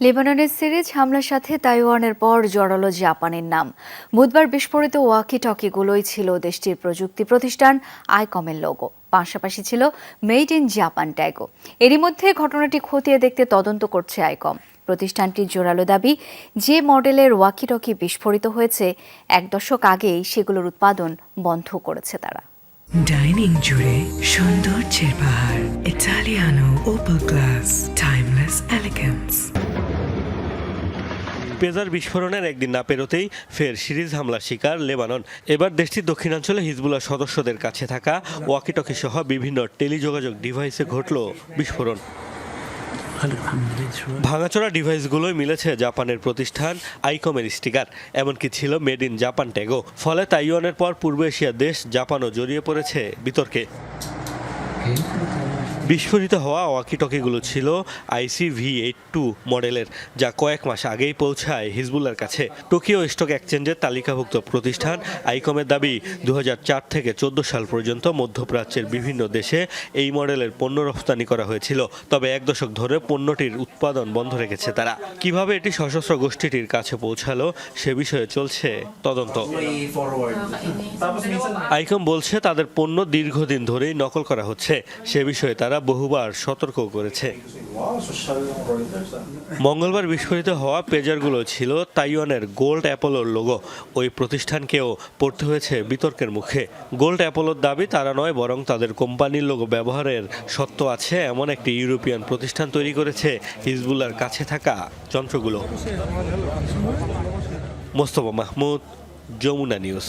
লেবাননের সিরিজ হামলার সাথে তাইওয়ানের পর জড়ালো জাপানের নাম। বুধবার বিস্ফোরিত ওয়াকি টকিগুলোই ছিল দেশটির প্রযুক্তি প্রতিষ্ঠান আইকমের লোগো পাশাপাশি ছিল মেড ইন জাপান ট্যাগও এরই মধ্যে ঘটনাটি খতিয়ে দেখতে তদন্ত করছে আইকম। প্রতিষ্ঠানটির জোরালো দাবি, যে মডেলের ওয়াকি টকি বিস্ফোরিত হয়েছে, এক দশক আগেই সেগুলোর উৎপাদন বন্ধ করেছে তারা। ডাইনিং জুড়ে সৌন্দর্যের পাহাড় ইটালিয়ানো ওপেল গ্লাস পেজার বিস্ফোরণের একদিন না পেরোতেই ফের সিরিজ হামলার শিকার লেবানন। এবার দেশটির দক্ষিণাঞ্চলে হিজবুল্লাহ সদস্যদের কাছে থাকা ওয়াকিটকি সহ বিভিন্ন টেলিযোগাযোগ ডিভাইসে ঘটল বিস্ফোরণ। ভাঙাচোরা ডিভাইসগুলোই মিলেছে জাপানের প্রতিষ্ঠান আইকমের স্টিকার এমনকি ছিল মেড ইন জাপান ট্যাগও। ফলে তাইওয়ানের পর পূর্ব এশিয়ার দেশ জাপানও জড়িয়ে পড়েছে বিতর্কে। বিস্ফোরিত হওয়া ওয়াকিটকিগুলো ছিল আইসি ভি এইট টু মডেলের যা কয়েক মাস আগেই পৌঁছায় হিজবুল্লার কাছে। টোকিও স্টক এক্সচেঞ্জের তালিকাভুক্ত প্রতিষ্ঠান আইকমের দাবি দু হাজার চার থেকে চোদ্দ সাল পর্যন্ত মধ্যপ্রাচ্যের বিভিন্ন দেশে এই মডেলের পণ্য রপ্তানি করা হয়েছিল তবে এক দশক ধরে পণ্যটির উৎপাদন বন্ধ রেখেছে তারা। কীভাবে এটি সশস্ত্র গোষ্ঠীটির কাছে পৌঁছালো সে বিষয়ে চলছে তদন্ত। আইকম বলছে তাদের পণ্য দীর্ঘদিন ধরেই নকল করা হচ্ছে। সে বিষয়ে তারা বহুবার সতর্ক করেছে। মঙ্গলবার বিস্ফোরিত হওয়া পেজারগুলো ছিল তাইওয়ানের গোল্ড অ্যাপোলোর লোগো। ওই প্রতিষ্ঠানকেও পড়তে হয়েছে বিতর্কের মুখে। গোল্ড অ্যাপোলোর দাবি তারা নয়, বরং তাদের কোম্পানির লোগো ব্যবহারের সত্য আছে, এমন একটি ইউরোপিয়ান প্রতিষ্ঠান তৈরি করেছে হিজবুল্লার কাছে থাকা যন্ত্রগুলো। মোস্তফা মাহমুদ, যমুনা নিউজ।